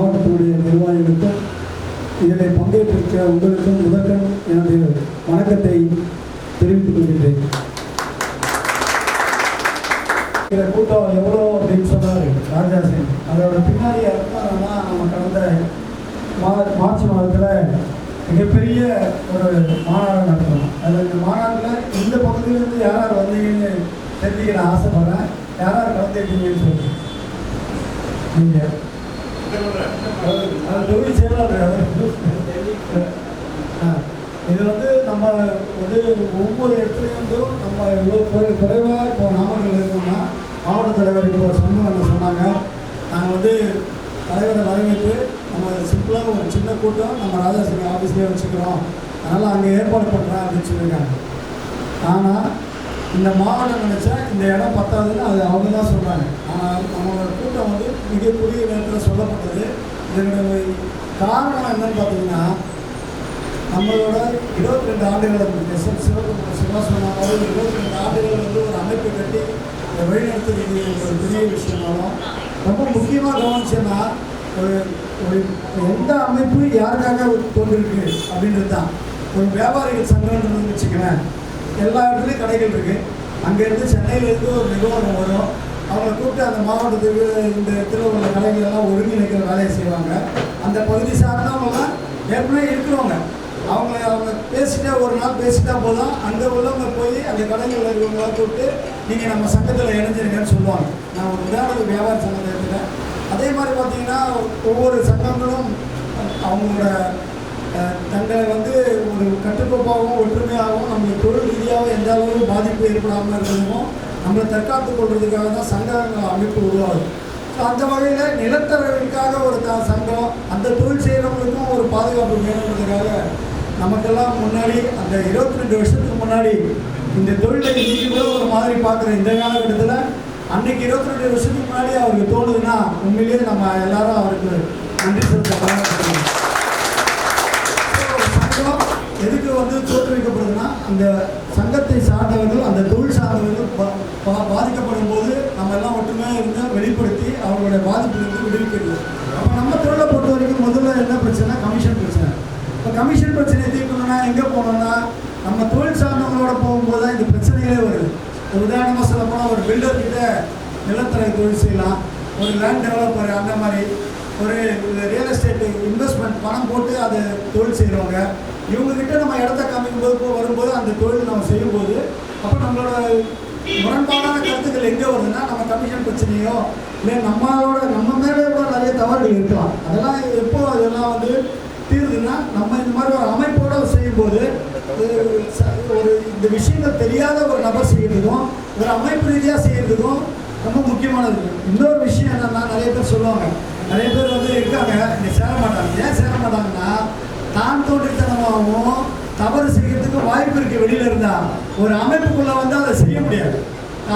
மாவட்டத்தினுடைய நிர்வாகிகளுக்கும் இதில் பங்கேற்றிருக்க உங்களுக்கும் முதற்கண் எனது வணக்கத்தை தெரிவித்துக் கொள்கின்றேன். இந்த கூட்டம் எவ்வளோ அப்படின்னு சொன்னார் ராஜா சிங் அதோட பின்னாடி அர்த்தம்னா நம்ம கடந்த மா மார்ச் மாதத்தில் மிகப்பெரிய ஒரு மாநாடு நடத்தணும். அதில் இந்த மாநாட்டில் இந்த பகுதியிலேருந்து யார் யார் வந்தீங்கன்னு தெரிஞ்சுக்க நான் ஆசைப்பட்றேன். யார் யார் கலந்துருக்கீங்கன்னு சொல்லுங்கள் நீங்கள் தொழில் செயலாளர் இது வந்து நம்ம வந்து ஒவ்வொரு இடத்துலையும் நம்ம இவ்வளோ குறை குறைவாக இப்போ நாமக்கல் இருக்கோம்னா மாவட்ட தலைவர் இப்போ ஒரு சொன்னாங்க நாங்கள் வந்து தலைவரை வரவேற்று நம்ம சிம்பிளாக ஒரு சின்ன கூட்டம் நம்ம ராஜாசிங்க ஆஃபீஸ்லேயே வச்சுக்கிறோம் அதனால் அங்கே ஏற்பாடு பண்ணுறேன் அப்படின்னு சொல்லியிருக்காங்க ஆனால் இந்த மாவட்டம் நினச்சா இந்த இடம் பத்தாதுன்னு அது அவங்க தான் சொல்கிறாங்க ஆனால் நம்மளோட கூட்டம் வந்து மிக குறுகிய நேரத்தில் சொல்லப்பட்டது. இதனுடைய காரணம் என்னன்னு பார்த்தீங்கன்னா நம்மளோட இருபத்தி ரெண்டு ஆண்டுகள் எஸ் எம் சிவகுமார் சிவா சொன்ன மாதிரி இருபத்தி ரெண்டு ஆண்டுகள் வந்து ஒரு அமைப்பை கட்டி இதை வழிநடத்துறது ஒரு பெரிய விஷயமாலும் ரொம்ப முக்கியமாக கவனிச்சேன்னா ஒரு ஒரு எந்த அமைப்பு யாருக்காக தோன்றிருக்கு அப்படின்றது தான். ஒரு வியாபாரிகள் சங்கம்ன்றது வச்சுக்கிறேன் எல்லா இடத்துலையும் கடைகள் இருக்குது அங்கேருந்து சென்னையிலேருந்து ஒரு நிறுவனம் வரும். அவங்களை கூப்பிட்டு அந்த மாவட்டத்துக்கு இந்த திருவள்ள கலைஞர் எல்லாம் ஒருங்கிணைக்கிற வேலையை செய்வாங்க. அந்த பகுதி சார்ந்தவங்கலாம் ஏற்கனவே இருக்கிறவங்க. அவங்க அவங்க பேசிட்டா ஒரு நாள் பேசிட்டா போதும். அங்கே உள்ளவங்க போய் அந்த கடைகளில் இருக்கிறவங்களாம் கூப்பிட்டு நீங்கள் நம்ம சங்கத்தில் இணைஞ்சிருங்கன்னு சொல்லுவாங்க. நான் ஒரு உதாரணத்துக்கு வியாபார சங்கத்தை இருக்கிறேன் அதே மாதிரி பார்த்தீங்கன்னா ஒவ்வொரு சங்கங்களும் அவங்களோட தங்களை வந்து ஒரு கட்டுக்கோப்பாகவும் ஒற்றுமையாகவும் நம்ம தொழில் ரீதியாக எந்த அளவு பாதிப்பு ஏற்படாமல் இருக்கணுமோ நம்மளை தற்காத்துக் கொள்றதுக்காக தான் சங்கங்கள் அமைப்பு உருவாகுது. ஸோ அந்த வகையில் நிலத்தரவிற்காக ஒரு த சங்கம் அந்த தொழில் செய்கிறவங்களுக்கும் ஒரு பாதுகாப்பு வேணுன்றதுக்காக நமக்கெல்லாம் முன்னாடி அந்த இருபத்தி ரெண்டு வருஷத்துக்கு முன்னாடி இந்த தொழிலை இன்னைக்கு கூட ஒரு மாதிரி பார்க்குற இந்த காலகட்டத்தில் அன்னைக்கு இருபத்தி ரெண்டு வருஷத்துக்கு முன்னாடி அவருக்கு தோணுதுன்னா உண்மையிலேயே நம்ம எல்லாரும் அவருக்கு நன்றி செலுத்த சங்கம் எதுக்கு வந்து தோற்றுவிக்கப்படுதுன்னா அந்த சங்கத்தை சார்ந்தவர்கள் அந்த தொழில் சார்ந்தவர்கள் பா- பா- பாதிக்கப்படும் போது நம்ம எல்லாம் ஒற்றுமையாக இருந்து வெளிப்படுத்தி அவங்களுடைய பாதிப்பிலிருந்து விடுவிக்கிறது. அப்போ நம்ம தொழிலை பொறுத்த வரைக்கும் முதல்ல என்ன பிரச்சனை? கமிஷன் பிரச்சனை. இப்போ கமிஷன் பிரச்சனையை தீர்க்கணும்னா எங்கே போகணும்னா நம்ம தொழில் சார்ந்தவங்களோட போகும்போது தான் இந்த பிரச்சனைகளே வருது. ஒரு உதாரணமாக சொல்ல போனால் ஒரு பில்டர் கிட்ட நிலத்தரை தொழில் செய்யலாம். ஒரு லேண்ட் டெவலப்பர் அந்த மாதிரி. ஒரு ரியல் எஸ்டேட்டு இன்வெஸ்ட்மெண்ட் பணம் போட்டு அதை தொழில் செய்கிறவங்க இவங்ககிட்ட நம்ம இடத்த காமிக்கும் போது வரும்போது அந்த தொழில் நம்ம செய்யும்போது அப்போ நம்மளோட முரண்பாடான கருத்துக்கள் எங்கே வருதுன்னா நம்ம கமிஷன் பிரச்சனையோ இல்லை நம்மளோட நம்ம மேலே கூட நிறைய தவறுகள் இருக்கலாம். அதெல்லாம் எப்போ அதெல்லாம் வந்து தீருதுன்னா நம்ம இந்த மாதிரி ஒரு அமைப்போடு செய்யும்போது ஒரு ஒரு இந்த விஷயங்கள் தெரியாத ஒரு நபர் செய்கிறதுக்கும் ஒரு அமைப்பு ரீதியாக செய்கிறதுக்கும் ரொம்ப முக்கியமானது. இன்னொரு விஷயம் என்னென்னா நிறைய பேர் சொல்லுவாங்க. நிறைய பேர் வந்து இருக்காங்க இங்கே சேர மாட்டாங்க. ஏன் சேர மாட்டாங்கன்னா தான் தோன்றித்தனமாகவும் தவறு செய்யறதுக்கு வாய்ப்பு இருக்கு வெளியில இருந்தா. ஒரு அமைப்புக்குள்ள வந்து அதை செய்ய முடியாது.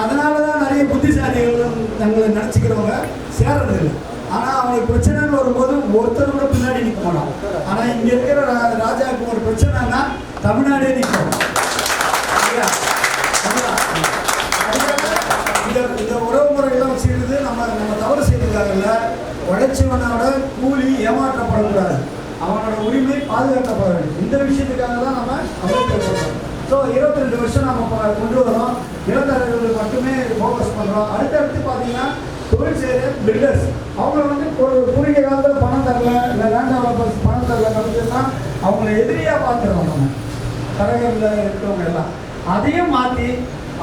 அதனால தான் நிறைய புத்திசாலிகள் தங்களை நினச்சிக்கிறவங்க சேர்றது இல்லை. ஆனால் அவங்களுக்கு பிரச்சனைன்னு வரும்போது ஒருத்தர் கூட பின்னாடி நிற்க மாட்டான். ஆனால் இங்கே இருக்கிற ராஜாவுக்கு ஒரு பிரச்சனைனா தமிழ்நாடே நிற்கும் சரியா? இந்த இந்த உறவு முறையெல்லாம் வச்சுக்கிறது நம்ம நம்ம தவறு செய்யறதுக்காகல உழைச்சவனோட கூலி ஏமாற்றப்படக்கூடாது. உரிமை பாதுகாக்கப்பட வேண்டும். இந்த விஷயத்துக்காக தான் நம்ம அமைப்பு ஸோ இருபத்தி ரெண்டு வருஷம் நம்ம கொண்டு வரோம். இளந்தரர்களுக்கு மட்டுமே ஃபோக்கஸ் பண்ணுறோம் அடுத்தடுத்து பார்த்தீங்கன்னா தொழில் செய்கிற பில்டர்ஸ் அவங்கள வந்து ஒரு குறுகிய காலத்தில் பணம் தரல இல்லை லேண்ட் டெவலப்பர்ஸ் பணம் தரல அப்படின்னா அவங்கள எதிரியாக பார்த்துருவோம் நம்ம. கரகரில் இருக்கிறவங்க எல்லாம். அதையும் மாற்றி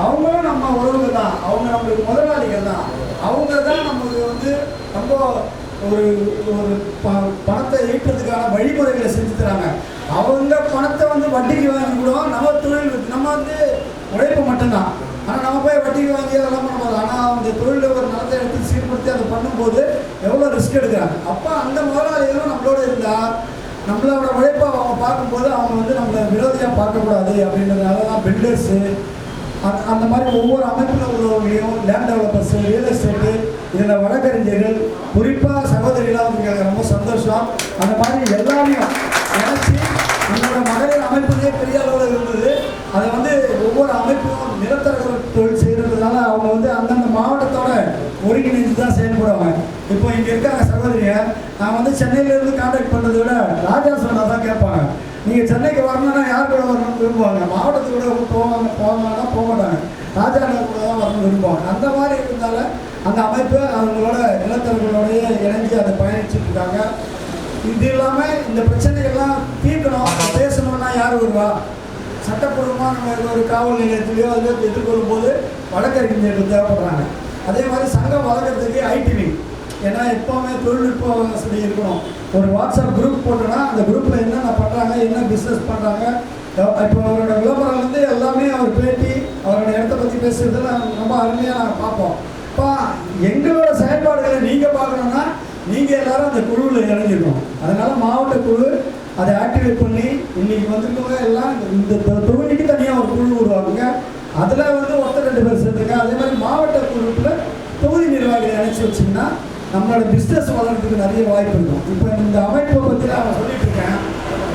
அவங்களும் நம்ம உறவுகள் தான். அவங்க நம்மளுக்கு முதலாளிகள் தான். அவங்க தான் நமக்கு வந்து ரொம்ப ஒரு ஒரு ப பணத்தை ஈட்டுறதுக்கான வழிமுறைகளை செஞ்சு தராங்க அவங்க பணத்தை வந்து வட்டிக்கு வாங்கி கூட நம்ம தொழில் நம்ம வந்து உழைப்பு மட்டும்தான். ஆனால் நம்ம போய் வட்டிக்கு வாங்கி அதெல்லாம் பண்ண முடியாது. ஆனால் அந்த தொழிலில் ஒரு நிலத்தை எடுத்து சீர்படுத்தி அதை பண்ணும்போது எவ்வளோ ரிஸ்க் எடுக்கிறாங்க. அப்போ அந்த முதலாளிகளும் நம்மளோட இருந்தால் நம்மளோட உழைப்பை அவங்க பார்க்கும்போது அவங்க வந்து நம்மளை விரோதியாக பார்க்கக்கூடாது அப்படின்றதுனால தான் பில்டர்ஸு அந்த அந்த மாதிரி ஒவ்வொரு அமைப்பில் உள்ளவங்களையும் லேண்ட் டெவலப்பர்ஸு ரியல் எஸ்டேட்டு இதில் வழக்கறிஞர்கள் குறிப்பாக சகோதரிகளாக அந்த மாதிரி எல்லாரையும் நினச்சி நம்மளோட மகளிர் அமைப்புலேயே பெரிய அளவில் இருந்தது. அதை வந்து ஒவ்வொரு அமைப்பும் நிலத்தரகர் தொழில் செய்கிறதுனால அவங்க வந்து அந்தந்த மாவட்டத்தோட ஒருங்கிணைந்து தான் செயல்படுவாங்க. இப்போ இங்கே இருக்காங்க சகோதரிய நான் வந்து சென்னையிலேருந்து கான்டாக்ட் பண்ணுறதை விட ராஜா சொன்னால் தான் கேட்பாங்க. நீங்கள் சென்னைக்கு வரணும்னா யார் கூட வரணும்னு விரும்புவாங்க? மாவட்டத்துக்கு கூட போவாங்க போவாங்கன்னா போக மாட்டாங்க. ராஜா கூட தான் வரணும்னு விரும்புவாங்க. அந்த மாதிரி இருந்தால அந்த அமைப்பு அவங்களோட நிலத்தரர்களோடய இணைஞ்சு அதை பயணிச்சுட்டு இருக்காங்க. இது இல்லாமல் இந்த பிரச்சனைகள்லாம் தீர்க்கணும். பேசணும்னா யார் வருவா? சட்டப்பூர்வமாக நம்ம ஒரு காவல் நிலையத்திலேயோ அதில் எதிர்கொள்ளும் போது வழக்கறிஞர்கள் தேவைப்படுறாங்க. அதே மாதிரி சங்கம் வளர்க்குறதுக்கு ஐடிவி ஏன்னா எப்போவுமே தொழில்நுட்ப வசதி இருக்கணும். ஒரு வாட்ஸ்அப் குரூப் போட்டோன்னா அந்த குரூப்பில் என்னென்ன பண்ணுறாங்க என்ன பிஸ்னஸ் பண்ணுறாங்க இப்போ அவரோட விளம்பரம் வந்து எல்லாமே அவர் பேட்டி அவரோட இடத்த பற்றி பேசுறதுல ரொம்ப அருமையாக நாங்கள் பார்ப்போம். இப்போ எங்களோட செயல்பாடுகளை நீங்கள் பார்க்கணுன்னா நீங்கள் எல்லாரும் அந்த குழுவில் இணைஞ்சிருக்கணும் அதனால் மாவட்ட குழு அதை ஆக்டிவேட் பண்ணி இன்னைக்கு வந்திருக்கவங்க எல்லாம் இந்த தொகுதிக்கு தனியாக ஒரு குழு உருவாக்குங்க. அதில் வந்து ஒருத்தர் ரெண்டு பேர் சேர்த்துங்க அதே மாதிரி மாவட்ட குழுவில் தொகுதி நிர்வாகிகளை இணைச்சி வச்சிங்கன்னா நம்மளோட பிஸ்னஸ் வளர்றதுக்கு நிறைய வாய்ப்பு இருக்கும். இப்போ இந்த அமைப்பை பற்றி நான் சொல்லிட்டு இருக்கேன்.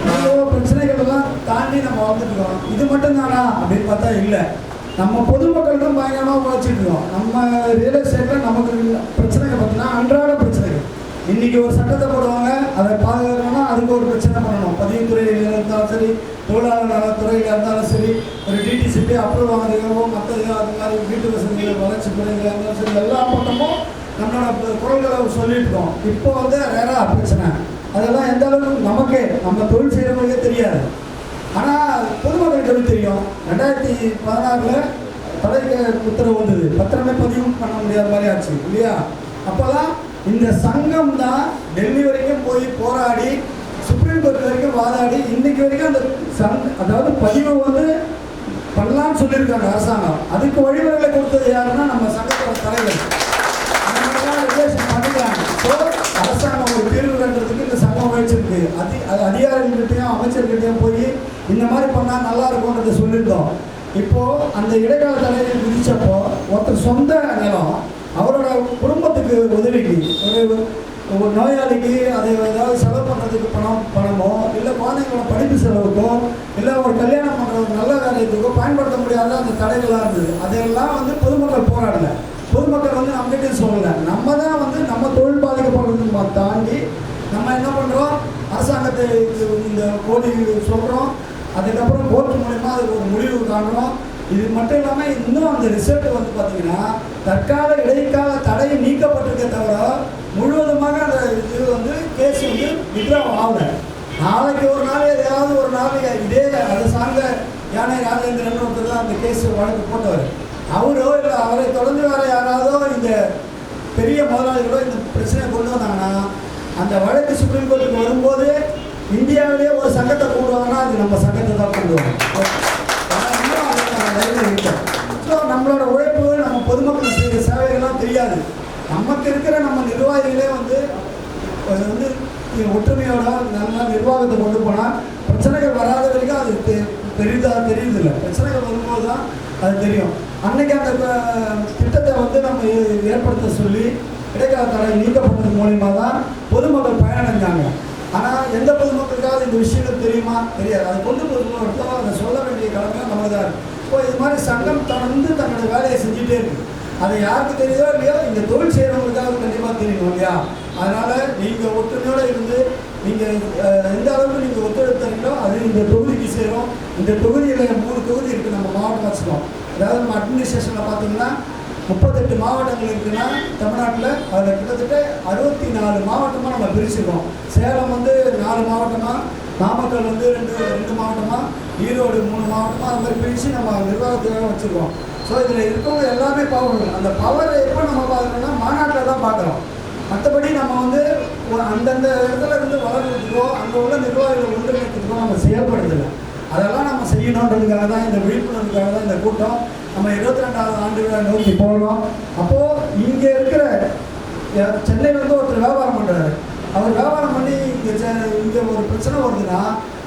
இவ்வளோ பிரச்சனைகள் எல்லாம் தாண்டி நம்ம வந்துருக்கோம் இது மட்டும்தானா அப்படின்னு பார்த்தா இல்லை. நம்ம பொதுமக்கள் தான் பயங்கரமாக உழைச்சிட்டு இருக்கோம். நம்ம ரியல் எஸ்டேட்டில் நமக்கு பிரச்சனைகள் பார்த்தீங்கன்னா அன்றாட இன்னைக்கு ஒரு சட்டத்தை போடுவாங்க அதை பாதுகாக்கணும்னா அதுக்கு ஒரு பிரச்சனை பண்ணணும். பதிவுத்துறையில் இருந்தாலும் சரி தொழிலாளர் நலத்துறையில் இருந்தாலும் சரி ஒரு டிடிசிபி அப்ரூவ் வாங்குறதுக்கோ மற்றது அது மாதிரி வீட்டு வசதிகள் வளர்ச்சி துறைகள் இருந்தாலும் சரி எல்லா பக்கமும் நம்மளோட குரல்களை சொல்லிட்டு இப்போ வந்து ரேரா பிரச்சனை. அதெல்லாம் எந்த அளவுக்கு நமக்கே நம்ம தொழில் செய்கிறவங்களுக்கே தெரியாது. ஆனால் பொதுமக்கள் தொழில் தெரியும். ரெண்டாயிரத்தி பதினாறில் தடைக்கு உத்தரவு வந்தது. பத்திரமே பதிவு பண்ண முடியாத மாதிரி ஆச்சு இல்லையா? அப்போல்லாம் இந்த சங்கம் தான் டெல்லி வரைக்கும் போய் போராடி சுப்ரீம் கோர்ட் வரைக்கும் வாதாடி இன்னைக்கு வரைக்கும் அந்த சங் அதாவது பதிவை வந்து பண்ணலாம்னு சொல்லியிருக்காங்க அரசாங்கம். அதுக்கு வழிமுறைகளை கொடுத்தது யாருன்னா நம்ம சங்கத்தோட தலைவர். அந்த அரசாங்கம் ஒரு தீர்வு இந்த சங்கம் உழைச்சிருக்கு அதி அது அதிகாரிகிட்டையும் அமைச்சர்கிட்டையும் போய் இந்த மாதிரி பண்ணால் நல்லா இருக்கும்ன்றதை சொல்லியிருந்தோம். இப்போது அந்த இடைக்கால தலைவர் விதிச்சப்போ ஒருத்தர் சொந்த நிலம் அவரோட அவங்களுக்கு உதவிக்கு. ஒரு நோயாளிக்கு அதை ஏதாவது செலவு பண்ணுறதுக்கு பணம் பணமோ இல்லை குழந்தைங்களோட படிப்பு செலவுக்கோ இல்லை ஒரு கல்யாணம் பண்ணுற ஒரு நல்ல காரியத்துக்கோ பயன்படுத்த முடியாத அந்த தடைகளாக இருந்தது. அதையெல்லாம் வந்து பொதுமக்கள் போராடல. பொதுமக்கள் வந்து நம்மகிட்ட சொல்லலை. நம்ம தான் வந்து நம்ம தொழில் பாதிக்கப்படுறதுக்கு தாண்டி நம்ம என்ன பண்ணுறோம் அரசாங்கத்தை இந்த கோடி சொல்கிறோம் அதுக்கப்புறம் கோர்ட்டு மூலயமா அதுக்கு ஒரு முடிவு காணுறோம் இது மட்டும் இல்லாமல் இன்னும் அந்த ரிசல்ட் வந்து பார்த்தீங்கன்னா தற்கால இடைக்கால தடை நீக்கப்பட்டிருக்க தவிர முழுவதுமாக அந்த இது வந்து கேஸ் வந்து வித்ரா ஆகல. நாளைக்கு ஒரு நாள் ஏதாவது ஒரு நாள் இதே அதை சார்ந்த யானை ராஜேந்திரன் ஒருத்தர் தான் அந்த கேஸ் வழக்கு போட்டவர். அவரோ இல்லை அவரை தொடர்ந்து வேறு யாராவதோ இந்த பெரிய முதலாளிகளோ இந்த பிரச்சனையை கொண்டு வந்தாங்கன்னா அந்த வழக்கு சுப்ரீம் கோர்ட்டுக்கு வரும்போது இந்தியாவிலேயே ஒரு சங்கத்தை கூடுவாங்கன்னா அது நம்ம சங்கத்தை தான் கூடுவாங்க ஸோ நம்மளோட உழைப்பு நம்ம பொதுமக்கள் செய்கிற சேவைகள்லாம் தெரியாது. நமக்கு இருக்கிற நம்ம நிர்வாகிகளே வந்து அது வந்து ஒற்றுமையோட நல்லா நிர்வாகத்தை கொண்டு போனால் பிரச்சனைகள் வராத வரைக்கும் அது தெ- பெரிதாக தெரியுதில்ல. பிரச்சனைகள் வரும்போது தான் அது தெரியும். அன்னைக்கு அந்த திட்டத்தை வந்து நம்ம ஏ- ஏற்படுத்த சொல்லி இடைக்கால தடை நீக்கப்பட்டது மூலியமாக தான் பொதுமக்கள் பயனடைஞ்சாங்க. ஆனால் எந்த பொதுமக்களுக்காவது இந்த விஷயங்கள் தெரியுமா? தெரியாது. அது கொண்டு பொதுமக்கள் அதை சொல்ல வேண்டிய கடமை நம்ம தான் இப்போ இது மாதிரி சங்கம் தொடர்ந்து தன்னோட வேலையை செஞ்சுட்டே இருக்கு. அது யாருக்கு தெரியுதோ இல்லையோ இந்த தொழில் செய்கிறவங்களுக்காக கண்டிப்பாக தெரியணும் இல்லையா? அதனால நீங்கள் ஒற்றுமையோடு இருந்து நீங்கள் எந்த அளவுக்கு நீங்கள் ஒத்துழைப்பு தரீங்களோ அது இந்த தொகுதிக்கு சேரும். இந்த தொகுதியில் மூணு தொகுதி இருக்குது நம்ம மாவட்டம் வச்சுக்கோம். அதாவது நம்ம அட்மினிஸ்ட்ரேஷனில் பார்த்தீங்கன்னா முப்பத்தெட்டு மாவட்டங்கள் இருக்குன்னா தமிழ்நாட்டில் அதில் கிட்டத்தட்ட அறுபத்தி நாலு மாவட்டமாக நம்ம பிரிச்சுக்கோம் சேலம் வந்து நாலு மாவட்டமாக நாமக்கல் வந்து ரெண்டு ரெண்டு மாவட்டமாக ஈரோடு மூணு மாவட்டமாக அந்த மாதிரி பிரித்து நம்ம நிர்வாகத்துக்காக வச்சுருக்கோம். ஸோ இதில் இருக்கவங்க எல்லாமே பவர் அந்த பவரை எப்போ நம்ம பார்க்குறோம்னா மாநாட்டில் தான் பார்க்குறோம். மற்றபடி நம்ம வந்து ஒரு அந்தந்த இடத்துல இருந்து வளர்கிறதுக்கோ அங்கே உள்ள நிர்வாகிகள் ஒன்றிணைக்கிறதுக்கோ நம்ம செயல்படுறதில்லை. அதெல்லாம் நம்ம செய்யணுன்றதுக்காக தான் இந்த விழிப்புணர்வுக்காக தான் இந்த கூட்டம். நம்ம இருபத்தி ரெண்டாவது ஆண்டு விழா நோக்கி போகிறோம் அப்போது இங்கே இருக்கிற சென்னையிலேருந்து ஒருத்தர் வியாபாரம் பண்ணுறாரு அவர் வியாபாரம் பண்ணி இங்கே ஒரு பிரச்சனை வருதுன்னா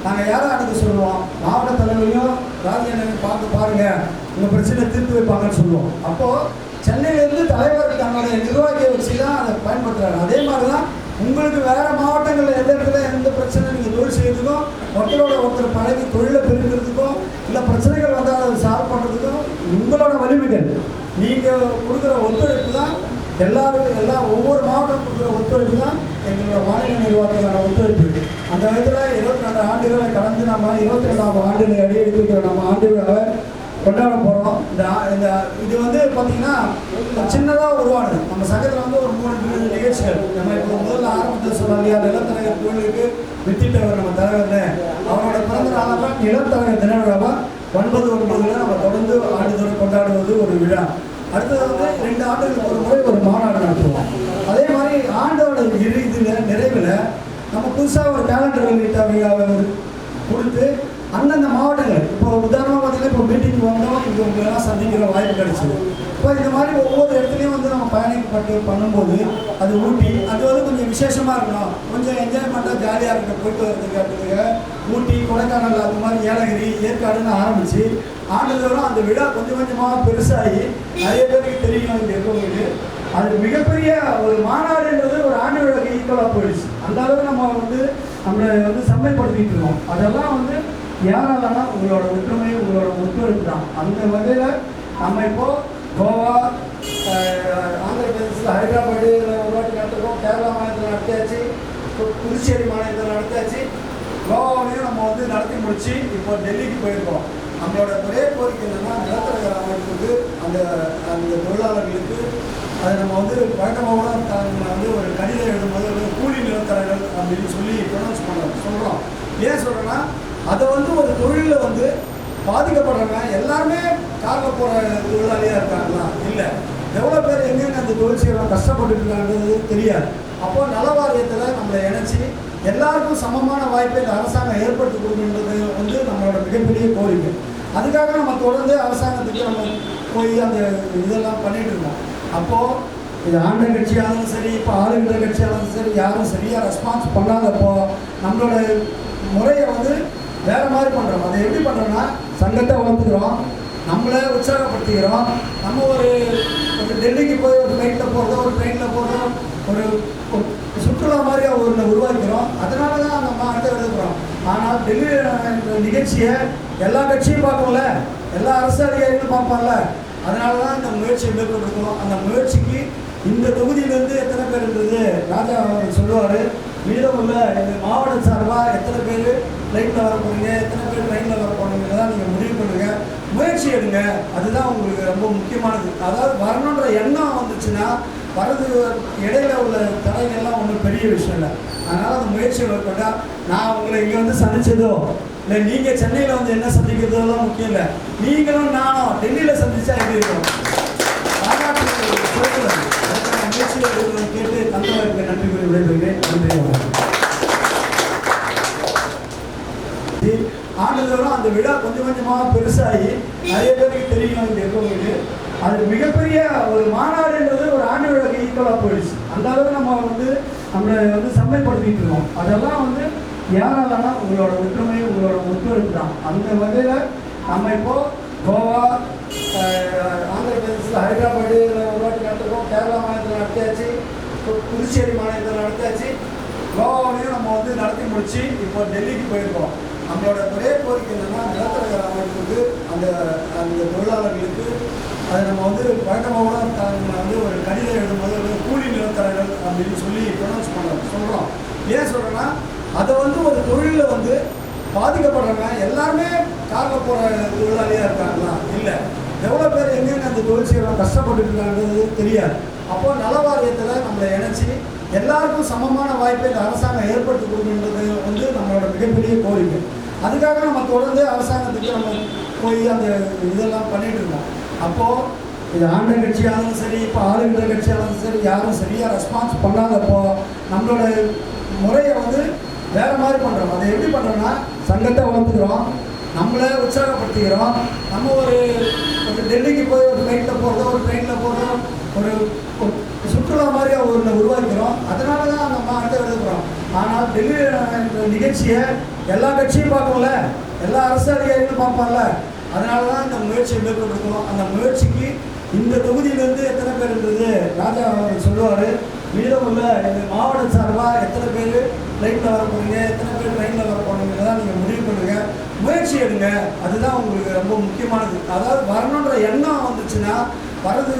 நாங்கள் யாரை அனுப்ப சொல்லுவோம்? மாவட்ட தலைவரையும் ராஜ்யனையும் பார்த்து பாருங்கள் உங்கள் பிரச்சனை தீர்த்து வைப்பாங்கன்னு சொல்லுவோம். அப்போது சென்னையிலேருந்து தலைவர் தன்னுடைய நிர்வாகியை வச்சு தான் அதை பயன்படுத்துகிறாரு அதே மாதிரி தான் உங்களுக்கு வேறு மாவட்டங்களில் எந்த இடத்துல எந்த பிரச்சனை நீங்கள் தொழில் செய்யறதுக்கும் மக்களோட ஒருத்தர் பழகி தொழிலை பெருக்கிறதுக்கும் இல்லை பிரச்சனைகள் வந்தால் அதை சால்வ் பண்ணுறதுக்கும் உங்களோட வலிமைகள். நீங்கள் கொடுக்குற ஒத்துழைப்பு தான் எல்லாருக்கும் எல்லா ஒவ்வொரு மாவட்டம் கொடுக்குற ஒத்துழைப்பு தான் எங்களோட மாநில நிர்வாகத்துக்கான ஒத்துழைப்பு. அந்த விதத்தில் இருபத்தி ரெண்டு ஆண்டுகளை கடந்து நம்ம இருபத்தி ரெண்டாம் ஆண்டு அடி எடுத்துக்கிற நம்ம ஆண்டு விழாவை கொண்டாட போகிறோம் இந்த இந்த இது வந்து பார்த்தீங்கன்னா சின்னதாக உருவானது நம்ம சங்கத்தில் வந்து ஒரு மூணு மூணு நிகழ்ச்சிகள். நம்ம இப்போ முதல்ல ஆரம்பத்தில் சொன்னோம் இல்லையா நிலத்தரகர் கோயிலுக்கு வித்திட்டவர் நம்ம தலைவர் அவரோட பிறந்த நாளாக நிலத்தரகர் தின விழாவா ஒன்பது ஒன்பதுல நம்ம தொடர்ந்து ஆண்டுதோறும் கொண்டாடுவது ஒரு விழா. அடுத்தது வந்து ரெண்டு ஆண்டுகளுக்கு ஒரு முறை ஒரு மாநாடு நடத்துவோம். அதே மாதிரி ஆண்டோட இறுதியில் நிறைவில் நம்ம புதுசாக ஒரு கேலண்டர் வெளியிட்ட விழாவை ஒரு கொடுத்து அந்தந்த மாவட்டங்கள். இப்போ உதாரணமாக பார்த்தீங்கன்னா இப்போ மீட்டிங் வந்தோம் இங்கே உங்களெல்லாம் சந்திக்கிற வாய்ப்பு கிடைச்சிது இப்போ இந்த மாதிரி ஒவ்வொரு இடத்துலையும் வந்து நம்ம பயணிக்கப்பட்டு பண்ணும்போது அது ஊட்டி அது வந்து கொஞ்சம் விசேஷமாக இருக்கணும். கொஞ்சம் என்ஜாய்மெண்ட்டாக ஜாலியாக இருக்க போயிட்டு வரதுக்கு அப்படிங்க ஊட்டி கொடைக்கானல் அது மாதிரி ஏலகிரி ஏற்காடுன்னு ஆரம்பித்து ஆண்டுதோறும் அந்த விழா கொஞ்சம் கொஞ்சமாக பெருசாகி நிறைய பேருக்கு தெரியும் இங்கே இருக்கவங்களுக்கு அது மிகப்பெரிய ஒரு மாநாடுன்றது ஒரு ஆண்டு விழாக்கு ஈக்குவலாக போயிடுச்சு. அந்த அளவுக்கு நம்ம வந்து நம்மளை வந்து செம்மைப்படுத்திட்டு இருக்கோம். அதெல்லாம் வந்து யாராலனா உங்களோட ஒற்றுமை உங்களோட ஒத்துழைப்பு தான். அந்த வகையில் நம்ம இப்போ கோவா ஆந்திர பிரதேசத்தில் ஹைதராபாடு ஒரு வாட்டி கேரளா மாநிலத்தில் நடத்தியாச்சு. புதுச்சேரி மாநிலத்தில் நடத்தியாச்சு. கோவாவிலையும் நம்ம வந்து நடத்தி முடிச்சு இப்போ டெல்லிக்கு போயிருக்கோம். நம்மளோட ஒரே கோரிக்கை என்னன்னா நிலத்தரகர் அமைப்புக்கு அந்த அந்த தொழிலாளர்களுக்கு அதை நம்ம வந்து வழக்கமாக கூட நம்ம வந்து ஒரு கடிதம் எழுதும்போது கூலி நிலத்தரகர்கள் அப்படின்னு சொல்லி ப்ரொனவுன்ஸ் பண்ண சொல்கிறோம் ஏன் சொல்கிறேன்னா அதை வந்து ஒரு தொழிலில் வந்து பாதிக்கப்படுறவங்க எல்லாருமே காரில் போகிற தொழிலாளியாக இருக்காங்களா? இல்லை. எவ்வளோ பேர் எங்கெங்க அந்த தொழில் செய்யலாம் கஷ்டப்பட்டு இருக்காங்கிறது தெரியாது. அப்போ நலவாரியத்தில் நம்மளை இணைச்சி எல்லாருக்கும் சமமான வாய்ப்பை இந்த அரசாங்கம் ஏற்படுத்தி கொடுக்கணுன்றது வந்து நம்மளோட மிகப்பெரிய கோரிக்கை. அதுக்காக நம்ம தொடர்ந்து அரசாங்கத்துக்கு நம்ம போய் அந்த இதெல்லாம் பண்ணிட்டு இருக்கோம். அப்போது இது ஆண்ட கட்சியாலும் சரி இப்போ ஆளுகிற கட்சியாலும் சரி யாரும் சரியாக ரெஸ்பான்ஸ் பண்ணாதப்போ நம்மளோட முறையை வந்து வேற மாதிரி பண்ணுறோம் அதை எப்படி பண்ணுறோம்னா சங்கத்தை வளர்த்துக்கிறோம் நம்மளை உற்சாகப்படுத்திக்கிறோம். நம்ம ஒரு ஒரு டெல்லிக்கு போய் ஒரு ஃப்ளைட்டில் போகிறதோ ஒரு ட்ரெயினில் போகிறதோ ஒரு சுற்றுலா மாதிரி ஒன்று உருவாக்கிறோம். அதனால தான் நம்ம அடுத்த எழுதுகிறோம் ஆனால் டெல்லியில் நிகழ்ச்சியை எல்லா கட்சியும் பார்ப்போம்ல எல்லா அரசு அதிகாரிகளும் பார்ப்பாங்கல்ல? அதனால தான் இந்த முயற்சியை மேற்கொண்டிருக்கோம் அந்த முயற்சிக்கு இந்த தொகுதியிலேருந்து எத்தனை பேர் இருந்தது? ராஜா அவர் சொல்லுவார் மீதமுள்ள இந்த மாவட்ட சார்பாக எத்தனை பேர் ட்ரெயினில் வர போகிறீங்க எத்தனை பேர் ட்ரெயினில் வர போறீங்கிறதா நீங்கள் முடிவு பண்ணுங்க. முயற்சி எடுங்க. அதுதான் உங்களுக்கு ரொம்ப முக்கியமானது. அதாவது வரணுன்ற எண்ணம் வந்துச்சுன்னா வரது இடையில உள்ள தடைகள்லாம் ஒன்றும் பெரிய விஷயம் இல்லை. அதனால் அந்த முயற்சி மேற்கொண்டா நான் உங்களை இங்கே வந்து சந்திச்சதோ இல்லை நீங்கள் சென்னையில் வந்து என்ன சந்திக்கிறதோலாம் முக்கியம் இல்லை. நீங்களும் நானும் டெல்லியில் சந்திச்சா எப்படி இருக்கணும் பாராட்டு சிறப்புள்ளது. அதற்கான முயற்சியை எடுக்கிறதை நன்றி கூறி விடைபெறுகிறேன் நன்றி வணக்கம். ஆண்டுதோறும் அந்த விழா கொஞ்சம் கொஞ்சமாக பெருசாகி நிறைய பேருக்கு தெரியும் இங்கே இருக்கவங்களுக்கு அது மிகப்பெரிய ஒரு மாநாடுன்றது ஒரு ஆண்டு விழாக்கு ஈக்குவலாக போயிடுச்சு அந்த அளவுக்கு நம்ம வந்து நம்மளை வந்து செம்மைப்படுத்திட்டு இருக்கோம் அதெல்லாம் வந்து யாராலனா உங்களோட ஒற்றுமை உங்களோட ஒத்துழைப்பு தான் அந்த வகையில் நம்ம இப்போ கோவா அஹ், பிரதேசத்தில் ஹைதராபாடு ஒரு வாட்டி நடத்துகிறோம் கேரளா மாநிலத்தில் நடத்தியாச்சு. புதுச்சேரி மாநிலத்தில் நடத்தியாச்சு. கோவாவிலையும் நம்ம வந்து நடத்தி முடிச்சு இப்போ டெல்லிக்கு போயிருக்கோம். நம்மளோட ஒரே கோரிக்கை என்னென்னா நிலத்தரகர் அமைப்புக்கு அந்த அந்த தொழிலாளர்களுக்கு அதை நம்ம வந்து வழக்கமாக கூட வந்து ஒரு கடிதம் எழுதும்போது ஒரு கூலி நிலத்தரகர்கள் அப்படின்னு சொல்லி ப்ரொனவுன்ஸ் பண்ணுறோம் சொல்கிறோம் ஏன் சொல்கிறேன்னா அதை வந்து ஒரு தொழிலில் வந்து பாதிக்கப்படுறவங்க எல்லாருமே காரில் போகிற தொழிலாளியாக இருக்காங்களா? இல்லை. எவ்வளோ பேர் எங்கெங்க அந்த தொழில் செய்யலாம் இருக்காங்கிறது தெரியாது. அப்போ நல வாரியத்தில் நம்மளை இணைச்சி எல்லாருக்கும் சமமான வாய்ப்பை இந்த அரசாங்கம் ஏற்படுத்தி கொடுக்குன்றது வந்து நம்மளோட மிகப்பெரிய கோரிக்கை. அதுக்காக நம்ம தொடர்ந்து அரசாங்கத்துக்கு நம்ம போய் அந்த இதெல்லாம் பண்ணிட்டு இருக்கோம். அப்போது இது ஆண்ட கட்சியாலும் சரி இப்போ ஆளுகிற கட்சியாலும் சரி யாரும் சரியாக ரெஸ்பான்ஸ் பண்ணாதப்போ நம்மளோட முறையை வந்து வேறு மாதிரி பண்ணுறோம் அதை எப்படி பண்ணுறோம்னா சங்கத்தை வளர்த்துக்கிறோம். நம்மளே உற்சாகப்படுத்திக்கிறோம். நம்ம ஒரு ஒரு டெல்லிக்கு போய் ஒரு ஃப்ளைட்டில் போகிறதோ ஒரு ட்ரெயினில் போகிறதோ ஒரு சுற்றுலா மாதிரி ஒரு உருவாக்கிறோம். அதனால தான் நம்ம அடுத்த எழுதுகிறோம் ஆனால் டெல்லியில் நிகழ்ச்சியை எல்லா கட்சியும் பார்க்கும்ல எல்லா அரசு அதிகாரிகளும் பார்ப்பாங்கல்ல அதனால தான் இந்த முயற்சியை மேற்கொண்டிருக்கோம். அந்த முயற்சிக்கு இந்த தொகுதியிலேருந்து எத்தனை பேர் இருந்தது? ராஜா அவர் சொல்லுவார் மீதமுள்ள இந்த மாவட்ட சார்பாக எத்தனை பேர் ஃப்ளைட்டில் வர போகிறீங்க எத்தனை பேர் ட்ரெயினில் வர போறீங்கிறத தான் நீங்கள் முடிவு பண்ணுங்கள் முயற்சி எடுங்க. அதுதான் உங்களுக்கு ரொம்ப முக்கியமானது. அதாவது வரணுன்ற எண்ணம் வந்துச்சுன்னா வரது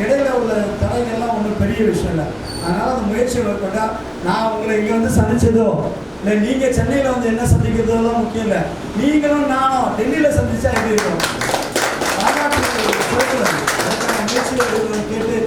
இடையில உள்ள தடைகள்லாம் ஒன்றும் பெரிய விஷயம் இல்லை. அதனால் அந்த முயற்சியை மேற்கொண்டா நான் உங்களை இங்கே வந்து சந்திச்சதோ இல்லை நீங்கள் சென்னையில் வந்து என்ன சந்திக்கிறதோலாம் முக்கியம் இல்லை. நீங்களும் நானும் டெல்லியில் சந்திச்சா எப்படி இருக்கும்? பாராட்டு கேட்டு